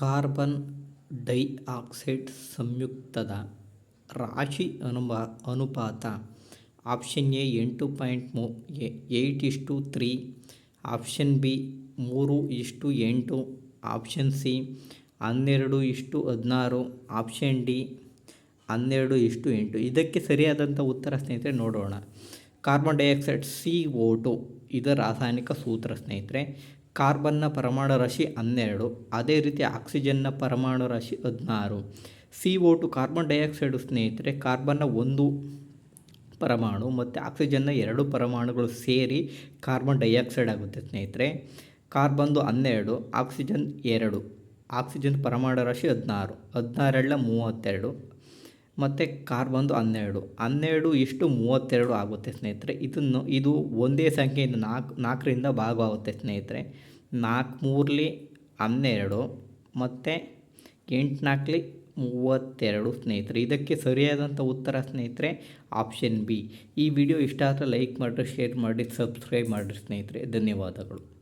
Carbon dioxide ಸಂಯುಕ್ತದ ರಾಶಿ ಅನುಮ ಅನುಪಾತ. ಆಪ್ಷನ್ ಎ ಎಂಟು ಪಾಯಿಂಟ್ ಮೂ ಏಯ್ಟ್ ಇಷ್ಟು ತ್ರೀ. ಆಪ್ಷನ್ ಬಿ ಮೂರು ಇಷ್ಟು ಎಂಟು. ಆಪ್ಷನ್ ಸಿ ಹನ್ನೆರಡು ಇಷ್ಟು ಹದಿನಾರು. ಆಪ್ಷನ್ ಡಿ ಹನ್ನೆರಡು ಇಷ್ಟು ಎಂಟು. ಇದಕ್ಕೆ ಸರಿಯಾದಂಥ ಉತ್ತರ ಸ್ನೇಹಿತರೆ ನೋಡೋಣ. Carbon dioxide C O two ಇದರ ರಾಸಾಯನಿಕ ಸೂತ್ರ ಸ್ನೇಹಿತರೆ, ಕಾರ್ಬನ್ನ ಪರಮಾಣು ರಾಶಿ ಹನ್ನೆರಡು, ಅದೇ ರೀತಿ ಆಕ್ಸಿಜನ್ನ ಪರಮಾಣು ರಾಶಿ ಹದಿನಾರು. C O two carbon dioxide ಸ್ನೇಹಿತರೆ, ಕಾರ್ಬನ್ನ ಒಂದು ಪರಮಾಣು ಮತ್ತು ಆಕ್ಸಿಜನ್ನ ಎರಡು ಪರಮಾಣುಗಳು ಸೇರಿ ಕಾರ್ಬನ್ ಡೈಆಕ್ಸೈಡ್ ಆಗುತ್ತೆ ಸ್ನೇಹಿತರೆ. ಕಾರ್ಬನ್ದು ಹನ್ನೆರಡು, ಆಕ್ಸಿಜನ್ ಎರಡು, ಆಕ್ಸಿಜನ್ ಪರಮಾಣು ರಾಶಿ ಹದಿನಾರು ಹದಿನಾರೆರಡ ಮೂವತ್ತೆರಡು. ಮತ್ತು ಕಾರ್ ಬಂದು ಹನ್ನೆರಡು. ಹನ್ನೆರಡು ಇಷ್ಟು ಮೂವತ್ತೆರಡು ಆಗುತ್ತೆ ಸ್ನೇಹಿತರೆ. ಇದನ್ನು, ಇದು ಒಂದೇ ಸಂಖ್ಯೆಯಿಂದ ನಾಲ್ಕು ನಾಲ್ಕರಿಂದ ಭಾಗವಾಗುತ್ತೆ ಸ್ನೇಹಿತರೆ. ನಾಲ್ಕು ಮೂರಲಿ ಹನ್ನೆರಡು ಮತ್ತು ಎಂಟು ನಾಲ್ಕಲಿ ಮೂವತ್ತೆರಡು ಸ್ನೇಹಿತರೆ. ಇದಕ್ಕೆ ಸರಿಯಾದಂಥ ಉತ್ತರ ಸ್ನೇಹಿತರೆ, ಆಪ್ಷನ್ ಬಿ. ಈ ವಿಡಿಯೋ ಇಷ್ಟ ಆದರೆ ಲೈಕ್ ಮಾಡಿರಿ, ಶೇರ್ ಮಾಡಿ ಸಬ್ಸ್ಕ್ರೈಬ್ ಮಾಡಿರಿ ಸ್ನೇಹಿತರೆ. ಧನ್ಯವಾದಗಳು.